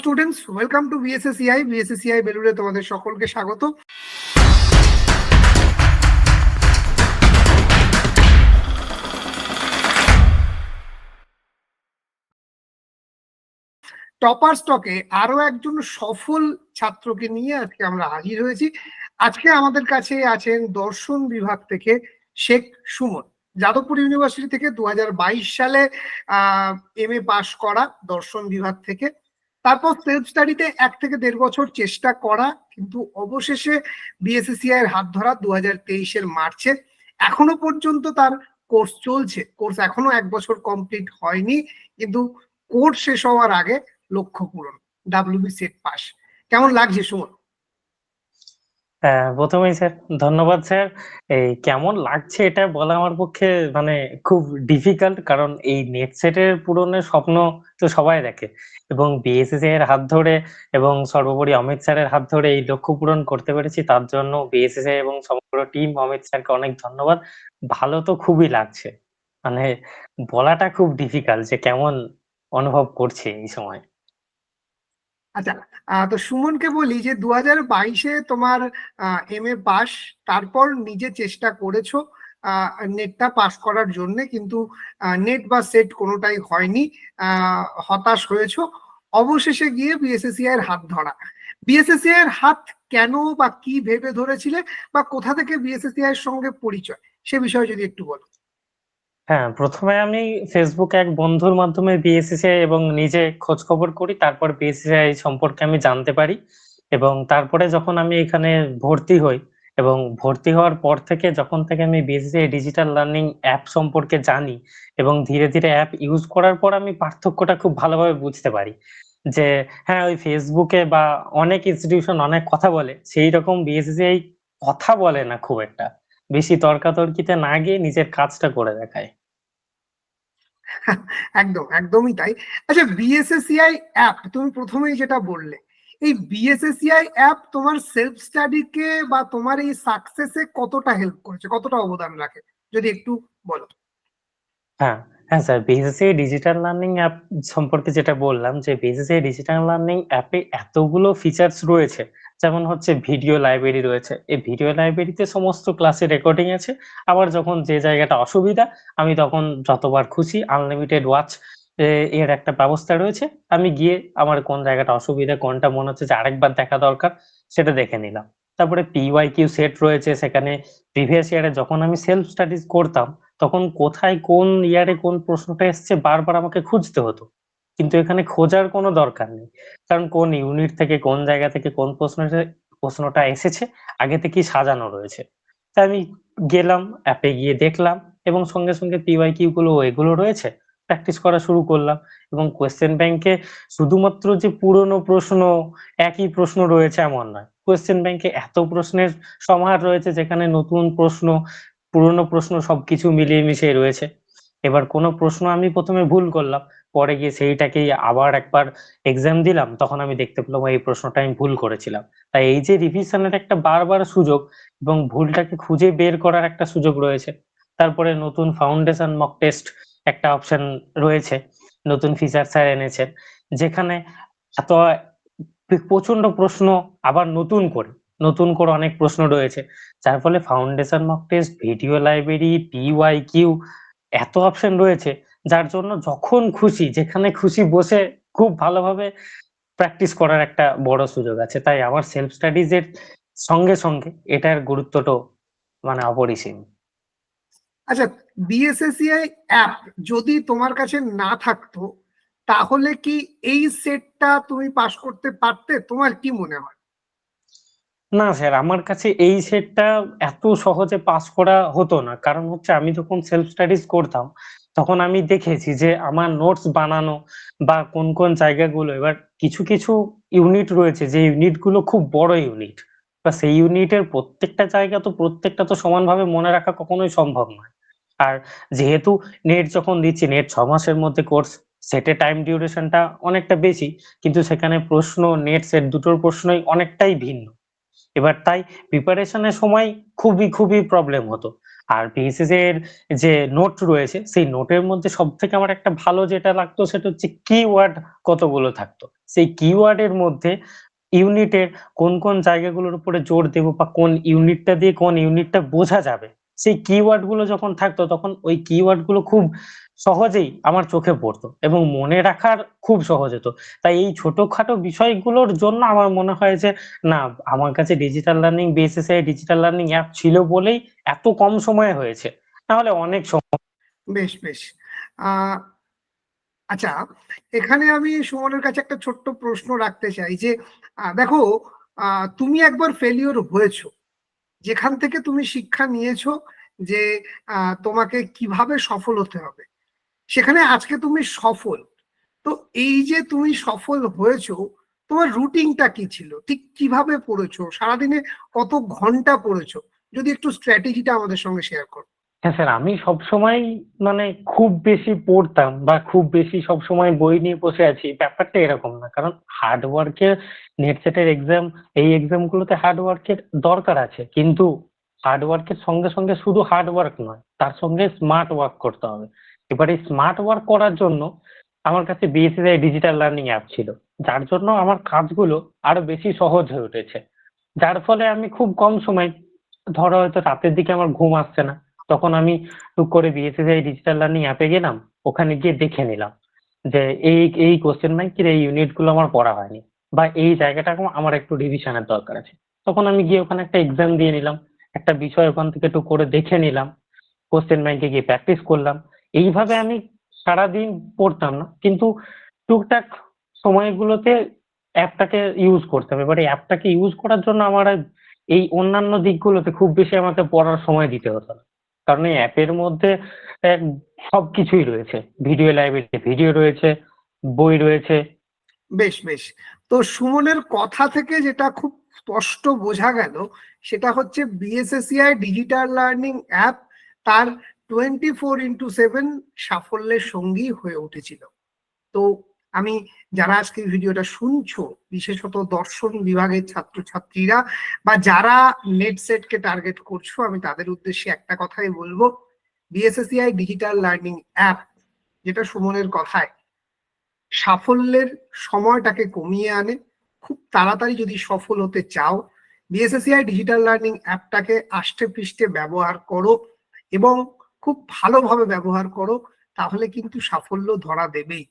Students welcome to BSACI BSACI বেলুড়ে তোমাদের সকলকে স্বাগত। টপার স্টকে আরও একজন সফল ছাত্রকে নিয়ে আজকে আমরা হাজির হয়েছি। আজকে আমাদের কাছে আছেন দর্শন বিভাগ থেকে শেখ সুমন। যাদবপুর ইউনিভার্সিটি থেকে দু হাজার বাইশ সালে এম এ পাশ করা দর্শন বিভাগ থেকে। তারপর সেলফ স্টাডিতে এক থেকে দেড় বছর চেষ্টা করা, কিন্তু অবশেষে বিএসসিসিআই এর হাত ধরা দু হাজার তেইশের মার্চে। এখনও পর্যন্ত তার কোর্স চলছে। কোর্স এখনও এক বছর কমপ্লিট হয়নি, কিন্তু কোর্স শেষ হওয়ার আগে লক্ষ্য পূরণ ডাব্লিউবি সেট পাস কেমন লাগছে, সুমন? প্রথমেই স্যার ধন্যবাদ স্যার এই কেমন লাগছে এটা বলা আমার পক্ষে মানে খুব ডিফিকাল্ট কারণ এই নেট সেটের পূরণের স্বপ্ন তো সবাই দেখে এবং বিএসএসসি এর হাত ধরে এবং সর্বোপরি অমিত স্যারের হাত ধরে এই লক্ষ্য পূরণ করতে পেরেছি, তার জন্য বিএসএসসি এবং সমগ্র টিম অমিত স্যারকে অনেক ধন্যবাদ। ভালো তো খুবই লাগছে। মানে বলাটা খুব ডিফিকাল্ট যে কেমন অনুভব করছে এই সময়। আচ্ছা তো সুমনকে বলি যে দু হাজার বাইশে তোমার এম এ পাস, তারপর নিজে চেষ্টা করেছ নেটটা পাস করার জন্য, কিন্তু নেট বা সেট কোনোটাই হয়নি হতাশ হয়েছো। অবশেষে গিয়ে বিএসএসসি এর হাত ধরা। বিএসএসসি এর হাত কেন বা কি ভেবে ধরেছিলে বা কোথা থেকে বিএসএসসি এর সঙ্গে পরিচয়? সে বিষয়ে যদি একটু বলো। হ্যাঁ, প্রথমে আমি ফেসবুকে এক বন্ধুর মাধ্যমে বিএসসিসিআই এবং নিজে খোঁজ খবর করি। তারপর বিএসসিসিআই সম্পর্কে আমি জানতে পারি এবং তারপরে যখন আমি এখানে ভর্তি হই এবং ভর্তি হওয়ার পর থেকে যখন থেকে আমি বিএসসিসিআই ডিজিটাল লার্নিং অ্যাপ সম্পর্কে জানি এবং ধীরে, ধীরে অ্যাপ ইউজ করার পর আমি পার্থক্যটা খুব ভালোভাবে বুঝতে পারি। যে হ্যাঁ, ওই ফেসবুকে বা অনেক ইনস্টিটিউশন অনেক কথা বলে, সেইরকম বিএসসিসিআই কথা বলে না খুব একটা। বেশি তর্কাতর্কিতে না গিয়ে নিজের কাজটা করে দেখায়। একদম, একদমই তাই। আচ্ছা বিএসএসসিআই অ্যাপ তুমি প্রথমেই যেটা বললে, এই বিএসএসসিআই অ্যাপ তোমার সেলফ স্টাডি কে বা তোমার এই সাকসেসে কতটা হেল্প করেছে? কতটা অবদান রাখে? যদি একটু বলো। হ্যাঁ, হ্যাঁ sir BSSC digital learning app সম্পর্কে যেটা বললাম যে বিএসএসসি ডিজিটাল লার্নিং অ্যাপে এতগুলো ফিচার্স রয়েছে যেমন হচ্ছে ভিডিও লাইব্রেরি রয়েছে। এই ভিডিও লাইব্রেরিতে সমস্ত ক্লাসের রেকর্ডিং আছে। আবার যখন যে জায়গাটা অসুবিধা, আমি তখন যতবার খুশি আনলিমিটেড ওয়াচ এর একটা ব্যবস্থা রয়েছে। আমি গিয়ে আমার কোন জায়গাটা অসুবিধা, কোনটা মনে হচ্ছে যে আরেকবার দেখা দরকার, সেটা দেখে নিলাম। তারপরে পিওয়াই কিউ সেট রয়েছে, সেখানে প্রিভিয়াস ইয়ারে যখন আমি সেলফ স্টাডিজ করতাম, তখন কোথায় কোন ইয়ারে কোন প্রশ্নটা এসছে, বারবার আমাকে খুঁজতে হতো। কিন্তু এখানে খোঁজার কোনো দরকার নেই। কারণ কোন ইউনিট থেকে কোন জায়গা থেকে কোন প্রশ্নটা প্রশ্নটা এসেছে, আগে থেকেই সাজানো রয়েছে। তাই আমি গেলাম অ্যাপে গিয়ে দেখলাম এবং সঙ্গে সঙ্গে পিওয়াই কিউ গুলো এগুলো রয়েছে প্র্যাকটিস করা শুরু করলাম এবং কোয়েশ্চেন ব্যাংকে শুধুমাত্র যে পুরনো প্রশ্ন, একই প্রশ্ন রয়েছে এমন নয়। কোয়েশ্চেন ব্যাংকে এত প্রশ্নের সমাহার রয়েছে যেখানে নতুন প্রশ্ন, পুরনো প্রশ্ন সবকিছু মিলিয়ে মিশিয়ে রয়েছে। এবার কোনো প্রশ্ন আমি প্রথমে ভুল করলাম, পরে গিয়ে সেইটাকেই আবার একবার এক্সাম দিলাম, তখন আমি দেখতে পেলাম এই প্রশ্নটা আমি ভুল করেছিলাম। তাই এই যে রিভিশনের একটা বারবার সুযোগ এবং ভুলটাকে খুঁজে বের করার একটা সুযোগ রয়েছে, তারপরে নতুন ফাউন্ডেশন মক টেস্ট একটা অপশন রয়েছে, নতুন ফিচার স্যার এনেছেন, যেখানে এত প্রচণ্ড প্রশ্ন আবার নতুন করে নতুন করে অনেক প্রশ্ন রয়েছে, যার ফলে foundation mock test video library PYQ এত অপশন রয়েছে, যার জন্য যখন খুশি, যেখানে খুশি বসে খুব ভালোভাবে প্র্যাকটিস করার একটা বড় সুযোগ আছে। তাই আমার সেলফ স্টাডিজ এর সঙ্গে সঙ্গে এটার গুরুত্বটাও মানে অপরিসীম। আচ্ছা বিএসএসিআই অ্যাপ যদি তোমার কাছে না থাকতো, তাহলে কি এই সেটটা তুমি পাস করতে পারতে? তোমার কি মনে হয়? না স্যার, আমার কাছে এই সেটটা এত সহজে পাস করা হতো না। কারণ হচ্ছে আমি যখন সেলফ স্টাডিজ করতাম, তখন আমি দেখেছি যে আমার নোটস বানানো বা কোন কোন জায়গাগুলো, এবার কিছু কিছু ইউনিট রয়েছে, যে ইউনিটগুলো খুব বড় ইউনিট বা সেই ইউনিটের প্রত্যেকটা জায়গা তো প্রত্যেকটা তো সমানভাবে মনে রাখা কখনোই সম্ভব নয়। আর যেহেতু নেট যখন দিচ্ছি নেট ছ মাসের মধ্যে কোর্স সেটে টাইম ডিউরেশনটা অনেকটা বেশি, কিন্তু সেখানে প্রশ্ন নেট সেট দুটোর প্রশ্নই অনেকটাই ভিন্ন। এবার তাই প্রিপারেশনের সময় খুবই খুবই প্রবলেম হতো। আর বিএসএস এর যে নোট রয়েছে, সেই নোটের মধ্যে সব থেকে আমার একটা ভালো যেটা লাগতো, সেটা হচ্ছে কিওয়ার্ড কতগুলো থাকতো। সেই কিওয়ার্ডের মধ্যে ইউনিটের কোন কোন জায়গাগুলোর উপরে জোর দেবো বা কোন ইউনিটটা দিয়ে কোন ইউনিটটা বোঝা যাবে, সেই কিওয়ার্ডগুলো যখন থাকতো, তখন ওই কিওয়ার্ডগুলো খুব সহজেই আমার চোখে পড়তো এবং মনে রাখার খুব সহজ হতো। তাই এই ছোটখাটো বিষয়গুলোর জন্য আমার মনে হয় যে, না, আমার কাছে ডিজিটাল লার্নিং বেসিসে ডিজিটাল লার্নিং অ্যাপ ছিল বলেই এত কম সময়ে হয়েছে। নাহলে অনেক সময় বেশ বেশ। আচ্ছা এখানে আমি সুমনের কাছে একটা ছোট্ট প্রশ্ন রাখতে চাই যে দেখো তুমি একবার ফেলিওর হয়েছো, যেখান থেকে তুমি শিক্ষা নিয়েছো যে তোমাকে কীভাবে সফল হতে হবে। সেখানে আজকে তুমি সফল। তো এই যে তুমি সফল হয়েছো, তোমার রুটিনটা কি ছিল? ঠিক কীভাবে পড়েছো? সারাদিনে কত ঘণ্টা পড়েছো? যদি একটু স্ট্র্যাটেজিটা আমাদের সঙ্গে শেয়ার করো। হ্যাঁ স্যার, আমি সবসময় মানে খুব বেশি পড়তাম বা খুব বেশি সবসময় বই নিয়ে বসে আছি, ব্যাপারটা এরকম না। কারণ হার্ড ওয়ার্কের নেট সেটের এক্সাম এই এক্সাম গুলোতে হার্ড ওয়ার্কের দরকার আছে। কিন্তু হার্ড ওয়ার্কের সঙ্গে সঙ্গে শুধু হার্ড ওয়ার্ক নয়, তার সঙ্গে স্মার্ট ওয়ার্ক করতে হবে। এবার এই স্মার্ট ওয়ার্ক করার জন্য আমার কাছে বিএসসিআই ডিজিটাল লার্নিং অ্যাপ ছিল। যার জন্য আমার কাজগুলো আরও বেশি সহজ হয়ে উঠেছে। যার ফলে আমি খুব কম সময়, ধরো হয়তো রাতের দিকে আমার ঘুম আসছে না, তখন আমি টুক করে বিএসসিআই ডিজিটাল লার্নিং অ্যাপে গেলাম, ওখানে গিয়ে দেখে নিলাম যে এই এই কোশ্চেন ব্যাংকের এই ইউনিটগুলো আমার পড়া হয়নি বা এই জায়গাটা আমার একটু রিভিশনের দরকার আছে। তখন আমি গিয়ে ওখানে একটা এক্সাম দিয়ে নিলাম, একটা বিষয় ওখান থেকে একটু করে দেখে নিলাম কোশ্চেন ব্যাংকে গিয়ে প্র্যাকটিস করলাম এইভাবে আমি সারাদিন পড়তাম না। কিন্তু টুকটাক সময়গুলোতে অ্যাপটাকে ইউজ করতাম। এবার এই অ্যাপটাকে ইউজ করার জন্য আমার এই অন্যান্য দিকগুলোতে খুব বেশি আমাকে পড়ার সময় দিতে হতো না। কারণ এই অ্যাপের মধ্যে সব কিছুই রয়েছে। ভিডিও লাইব্রেরিতে ভিডিও রয়েছে, বই রয়েছে। বেশ বেশ। তো সুমনের কথা থেকে যেটা খুব স্পষ্ট বোঝা গেল, সেটা হচ্ছে বিএসএসিআই ডিজিটাল লার্নিং অ্যাপ তার টোয়েন্টি ফোর ইন্টু সেভেন সাফল্যের সঙ্গী হয়ে উঠেছিল। তো আমি, যারা আজকে ভিডিওটা শুনছো, বিশেষত দর্শন বিভাগের ছাত্রছাত্রীরা, বা যারা নেট সেটকে টার্গেট করছ, আমি তাদের উদ্দেশ্যে একটা কথাই বলব। বিএসএসিআই ডিজিটাল লার্নিং অ্যাপ যেটা সুমনের কথায়, সাফল্যের সময়টাকে কমিয়ে আনে, খুব তাড়াতাড়ি যদি সফল হতে চাও বিএসএসিআই ডিজিটাল লার্নিং অ্যাপটাকে আষ্টে পৃষ্ঠে ব্যবহার করো এবং খুব ভালোভাবে ব্যবহার করো, তাহলে কিন্তু সাফল্য ধরা দেবেই।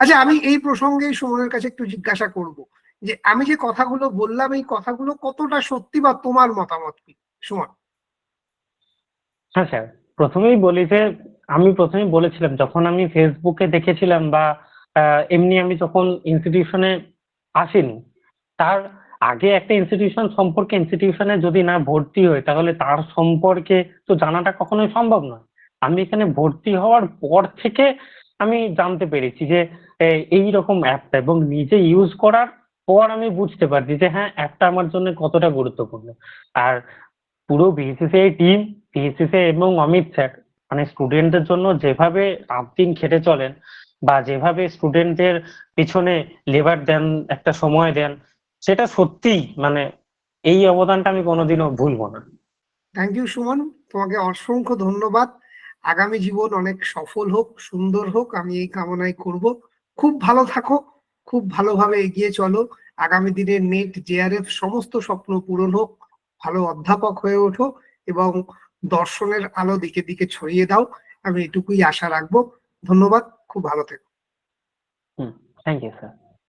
আচ্ছা আমি এই প্রসঙ্গে সুমনের কাছে একটু জিজ্ঞাসা করব যে, আমি যে কথাগুলো বললাম, এই কথাগুলো কতটা সত্যি বা তোমার মতামত কি? সুমন। হ্যাঁ স্যার। প্রথমেই বলি যে, আমি প্রথমেই বলেছিলাম, যখন আমি ফেসবুকে দেখেছিলাম বা এমনি আমি যখন ইনস্টিটিউশনে আসিনি, তার আগে একটা ইনস্টিটিউশন সম্পর্কে ইনস্টিটিউশনে যদি না ভর্তি হয় তাহলে তার সম্পর্কে তো জানাটা কখনোই সম্ভব নয়। আমি এখানে ভর্তি হওয়ার পর থেকে আমি জানতে পেরেছি যে এই রকম অ্যাপটা এবং নিজে ইউজ করার পর আমি বুঝতে পারছি যে হ্যাঁ অ্যাপটা আমার জন্য কতটা গুরুত্বপূর্ণ। আর পুরো বিসিসিআই টিম বিসিসিআই এবং অমিত স্যার মানে স্টুডেন্টদের জন্য যেভাবে দিন খেটে চলেন বা যেভাবে স্টুডেন্টদের পিছনে লেবার দেন, একটা সময় দেন, সেটা সত্যিই মানে এই অবদানটা আমি কোনোদিনও ভুলবো না। থ্যাংক ইউ সুমন তোমাকে অসংখ্য ধন্যবাদ। আগামী জীবন অনেক সফল হোক, সুন্দর হোক, আমি এই কামনাই করব। খুব ভালো থাকো, খুব ভালোভাবে এগিয়ে চলো। আগামী দিনে নেট জেআরএফ সমস্ত স্বপ্ন পূরণ হোক, ভালো অধ্যাপক হয়ে ওঠো এবং দর্শনের আলো দিকে দিকে ছড়িয়ে দাও। আমি এটুকুই আশা রাখব। ধন্যবাদ, খুব ভালো থেকো। Thank you sir